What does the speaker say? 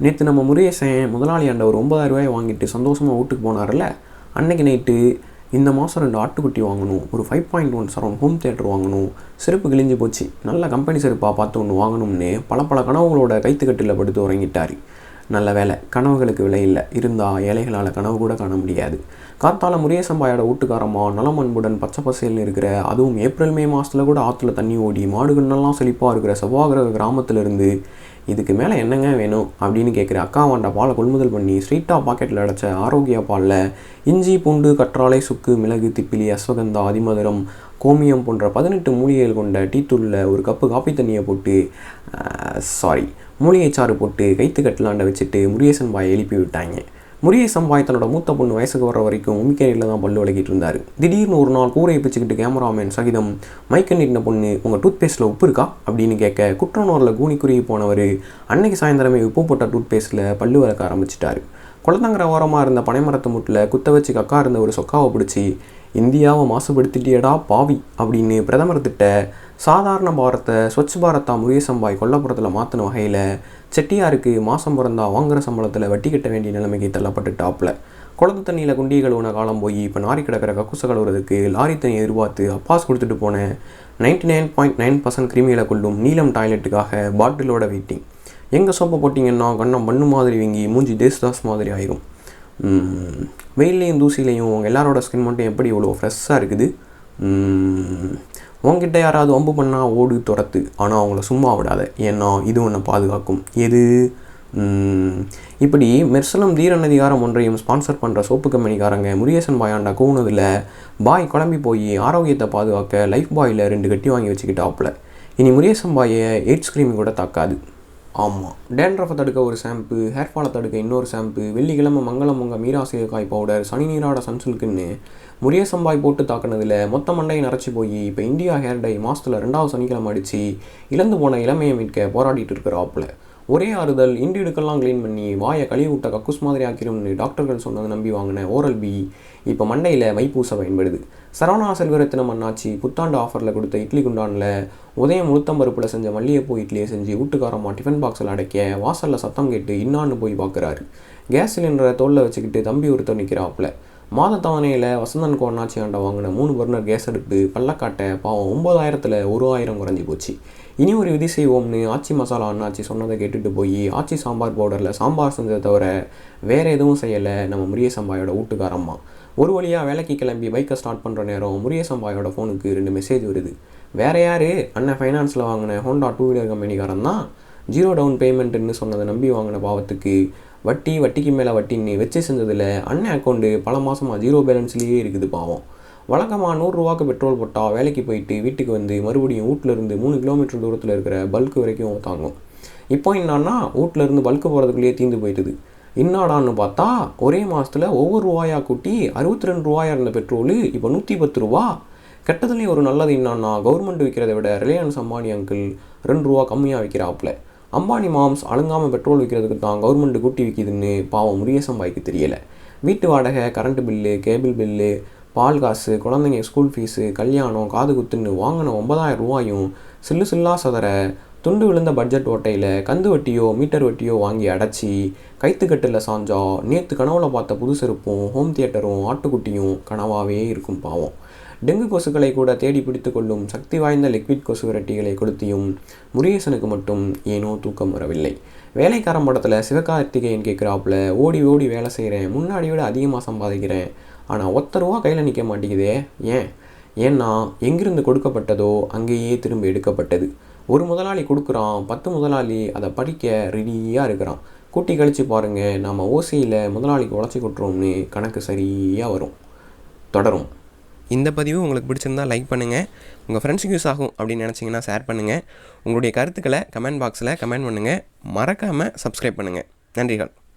நேற்று நம்ம முருகேசன் முதலாளி ஆண்ட ஒரு ஒன்பதாயிரம் ரூபாய் வாங்கிட்டு சந்தோஷமாக வீட்டுக்கு போனார்ல அன்னைக்கு நைட்டு இந்த மாதம் ரெண்டு ஆட்டுக்குட்டி வாங்கணும் ஒரு five point one surround home theatre வாங்கணும் செருப்பு கிழிஞ்சு போச்சு. நல்ல கம்பெனி செருப்பாக பார்த்து ஒன்று வாங்கணும்னு பல பல கனவுகளோட கைத்துக்கட்டில் படுத்து உறங்கிட்டார். நல்ல வேலை கனவுகளுக்கு விலை இல்லை. இருந்தால் ஏழைகளால் கனவு கூட காண முடியாது. காத்தால முருகேசம்பாயோட வீட்டுக்காரம்மா நலம் அன்புடன் பச்சை பசேல்னு இருக்கிற அதுவும் ஏப்ரல் மே மாதத்தில் கூட ஆற்றுல தண்ணி ஓடி மாடுகள்லாம் செழிப்பாக இருக்கிற செவ்வாகிரக கிராமத்திலிருந்து இதுக்கு மேலே என்னங்க வேணும் அப்படின்னு கேட்குற அக்காவாண்ட பாலை கொள்முதல் பண்ணி ஸ்ட்ரீட்டாக பாக்கெட்டில் அடைச்ச ஆரோக்கிய பாலில் இஞ்சி பூண்டு கற்றாழை சுக்கு மிளகு திப்பிலி அஸ்வகந்தா அதிமதுரம் கோமியம் போன்ற பதினெட்டு மூலிகைகள் கொண்ட டீத்தூளில் ஒரு கப்பு காப்பி தண்ணியை போட்டு சாரி மூலிகை சாறு போட்டு கைத்து கட்டலாண்ட வச்சுட்டு முருகேசன் பாயை எழுப்பி விட்டாங்க. முருகேசன் சம்பாய் தன்னோட மூத்த பொண்ணு வயசுக்கு வர வரைக்கும் உமிக்கரையில் தான் பல்லு விளக்கிட்டு இருந்தார். திடீர்னு ஒரு நாள் கூரையை பிச்சுக்கிட்டு கேமராமேன் சகிதம் மைக்க நீட்டின பொண்ணு உங்கள் டூத் பேஸ்ட்டில் உப்பு இருக்கா? அப்படின்னு கேட்க குற்றநோரில் கூனி குறுகி போனவர் அன்னைக்கு சாயந்தரமே உப்பு போட்ட டூத் பேஸ்ட்டில் பல்லு விளக்க ஆரம்பிச்சிட்டாரு. குளத்தங்கிற ஓரமாக இருந்த பனைமரத்து முட்டில் குத்த வச்சு கக்கா இருந்த ஒரு சொக்காவை பிடிச்சி இந்தியாவை மாசுபடுத்திட்டியடா பாவி அப்படின்னு பிரதமர் திட்ட சாதாரண பாரத்தை ஸ்வச் பாரத்தா முருகேசம்பாய் கொல்லப்புறத்தில் மாற்றின வகையில் செட்டியாருக்கு மாதம் பிறந்தா வாங்குகிற சம்பளத்தில் வட்டி கட்ட வேண்டிய நிலைமைக்கு தள்ளப்பட்டு டாப்பில் குளத்து தண்ணியில் குண்டியை கழுவுன காலம் போய் இப்போ நாரி கிடக்கிற கக்குச கழுவுறதுக்கு லாரி தண்ணி எதிர்பார்த்து அப்பாஸ் கொடுத்துட்டு போன ninety nine point nine percent கிருமிகளை கொள்ளும் நீளம் டாய்லெட்டுக்காக பாட்டிலோட வெயிட்டிங். எங்கே சோப்பை போட்டிங்கன்னா கண்ணம் மண்ணு மாதிரி வீங்கி மூஞ்சி தேஸ்தாஸ் மாதிரி ஆயிரும். வெயிலையும் தூசிலையும் எல்லாரோட ஸ்கின் மட்டும் எப்படி இவ்வளோ ஃப்ரெஷ்ஷாக இருக்குது? உங்ககிட்ட யாராவது வம்பு பண்ணால் ஓடு துரத்து. ஆனால் அவங்கள சும்மா விடாத. ஏன்னா இது ஒன்றை பாதுகாக்கும். எது? இப்படி மெர்சலம் தீரன் அதிகாரம் ஒன்றையும் ஸ்பான்சர் பண்ணுற சோப்பு கம்பெனிக்காரங்க முருகேசன் பாயாண்டா கூனதில் பாய் குழம்பி போய் ஆரோக்கியத்தை பாதுகாக்க லைஃப் பாயில் ரெண்டு கட்டி வாங்கி வச்சுக்கிட்டாப்புல. இனி முருகேசன் பாயை எய்ட்ஸ் கிரீம் கூட தாக்காது. ஆமாம் டேண்ட்ரஃபை தடுக்க ஒரு ஷாம்பு ஹேர் ஃபாலை தடுக்க இன்னொரு ஷாம்பு வெள்ளிக்கிழமை மங்களம் உங்கள் மீராசிரியக்காய் பவுடர் சனி நீராட சன்சில்க்குன்னு முரியசம்பாய் போட்டு தாக்குனதில் மொத்த மண்டையை நரைச்சி போய் இப்போ இந்தியா ஹேர் டை மாதத்தில் ரெண்டாவது சனிக்கிழமை அடித்து இழந்து போன இளமையை மீட்க போராடிட்டு இருக்கிற ஆப்பில் ஒரே ஆறுதல் இண்டிடுக்கெல்லாம் க்ளீன் பண்ணி வாயை கழுவி விட்ட கக்குஸ் மாதிரி ஆக்கிரும்னு டாக்டர்கள் சொன்னதை நம்பி வாங்கின ஓரல் பி இப்போ மண்டையில் வைப்பூச பயன்படுது. சரவணா செல்வரத்தினம் அண்ணாச்சி புத்தாண்டு ஆஃபரில் கொடுத்த இட்லி குண்டானில் உதயம் உளுத்தம்பருப்பில் செஞ்ச மல்லிகைப்பூ இட்லியை செஞ்சு வீட்டுக்காரம்மா டிஃபன் பாக்ஸில் அடைக்க வாசலில் சத்தம் கேட்டு இன்னான்னு போய் பார்க்குறாரு கேஸ் சிலிண்டரை தோளில் வச்சுக்கிட்டு தம்பி ஒருத்தர் நிற்கிறாப்புல மாத தவணையில் வசந்தன் கோ அண்ணாச்சி ஆண்ட வாங்கின மூணு பர்னர் கேஸ் அடுப்பு பள்ளக்காட்டை பாவம் ஒம்பதாயிரத்தில் ஒரு ஆயிரம் குறைஞ்சி போச்சு. இனி ஒரு விதி செய்வோம்னு ஆச்சி மசாலா அண்ணாச்சி சொன்னதை கேட்டுட்டு போய் ஆச்சி சாம்பார் பவுடரில் சாம்பார் செஞ்சதை தவிர வேறு எதுவும் செய்யலை. நம்ம முரியசம்பாயோட வீட்டுக்காரம்மா. ஒரு வழியாக வேலைக்கு கிளம்பி பைக்கை ஸ்டார்ட் பண்ணுற நேரம் முரியசம்பாயோட ஃபோனுக்கு ரெண்டு மெசேஜ் வருது. வேறு யார்? அண்ணன் ஃபைனான்ஸில் வாங்கின ஹோண்டா டூ வீலர் கம்பெனிக்காரன் தான். ஜீரோ டவுன் பேமெண்ட்டுன்னு சொன்னதை நம்பி வாங்கின பாவத்துக்கு வட்டி வட்டிக்கு மேலே வட்டின்னு வச்சு செஞ்சதில் அண்ணன் அக்கௌண்ட்டு பல மாதமாக ஜீரோ பேலன்ஸ்லேயே இருக்குது பாவம். வழக்கமாக நூறுரூவாக்கு பெட்ரோல் போட்டால் வேலைக்கு போயிட்டு வீட்டுக்கு வந்து மறுபடியும் வீட்டிலேருந்து மூணு கிலோமீட்டர் தூரத்தில் இருக்கிற பல்க்கு வரைக்கும் தாங்கும். இப்போ என்னன்னா வீட்டிலேருந்து பல்க்கு போகிறதுக்குள்ளேயே தீந்து போயிட்டுது என்னடான்னு பார்த்தா ஒரே மாதத்தில் ஒவ்வொரு ரூபாயா கூட்டி அறுபத்தி ரெண்டு ரூபாயா இருந்த பெட்ரோலு இப்போ நூற்றி பத்து ரூபா. கெட்டதுலேயும் ஒரு நல்லது என்னன்னா கவர்மெண்ட் விற்கிறத விட ரிலையன்ஸ் அம்பானி அங்கிள் ரெண்டு ரூபா கம்மியாக விற்கிறாப்புல அம்பானி மாம்ஸ் அழுங்காமல் பெட்ரோல் விற்கிறதுக்கு தான் கவர்மெண்ட் கூட்டி விற்கிதுன்னு பாவம் முருகேசன் தெரியலை. வீட்டு வாடகை கரண்ட் பில்லு கேபிள் பில்லு பால் காசு குழந்தைங்க ஸ்கூல் ஃபீஸு கல்யாணம் காது குத்துன்னு வாங்கின ஒன்பதாயிரம் ரூபாயும் சில்லு சில்லா சதற துண்டு விழுந்த பட்ஜெட் ஓட்டையில் கந்து வட்டியோ மீட்டர் வட்டியோ வாங்கி அடைச்சி கைத்துக்கட்டில் சாஞ்சா நேற்று கனவுல பார்த்த புது செருப்பும் ஹோம் தியேட்டரும் ஆட்டுக்குட்டியும் கனவாகவே இருக்கும் பாவம். டெங்கு கொசுக்களை கூட தேடி பிடித்து கொள்ளும் சக்தி வாய்ந்த லிக்விட் கொசு விரட்டிகளை கொளுத்தியும் முருகேசனுக்கு மட்டும் ஏனோ தூக்கம் வரவில்லை. வேலைக்காரன் படத்தில் சிவகார்த்திகேயன் கேட்குறாப்புல ஓடி ஓடி வேலை செய்கிறேன் முன்னாடி விட அதிகமாக சம்பாதிக்கிறேன் ஆனால் ஒத்த ரூபா கையில் நிற்க மாட்டேங்குதே. ஏன்? ஏன்னா எங்கிருந்து கொடுக்கப்பட்டதோ அங்கேயே திரும்ப எடுக்கப்பட்டது. ஒரு முதலாளி கொடுக்குறான் பத்து முதலாளி அதை படிக்க ரெடியாக இருக்கிறான். கூட்டி கழித்து பாருங்கள் நம்ம ஓசியில் முதலாளிக்கு உழைச்சி கொட்டுறோம்னு கணக்கு சரியாக வரும் தொடரும். இந்த பதிவு உங்களுக்கு பிடிச்சிருந்தா லைக் பண்ணுங்கள் உங்கள் ஃப்ரெண்ட்ஸுக்கு யூஸ் ஆகும் அப்படின்னு நினச்சிங்கன்னா ஷேர் பண்ணுங்கள் உங்களுடைய கருத்துக்களை கமெண்ட் பாக்ஸில் கமெண்ட் பண்ணுங்கள் மறக்காமல் சப்ஸ்கிரைப் பண்ணுங்கள் நன்றிகள்.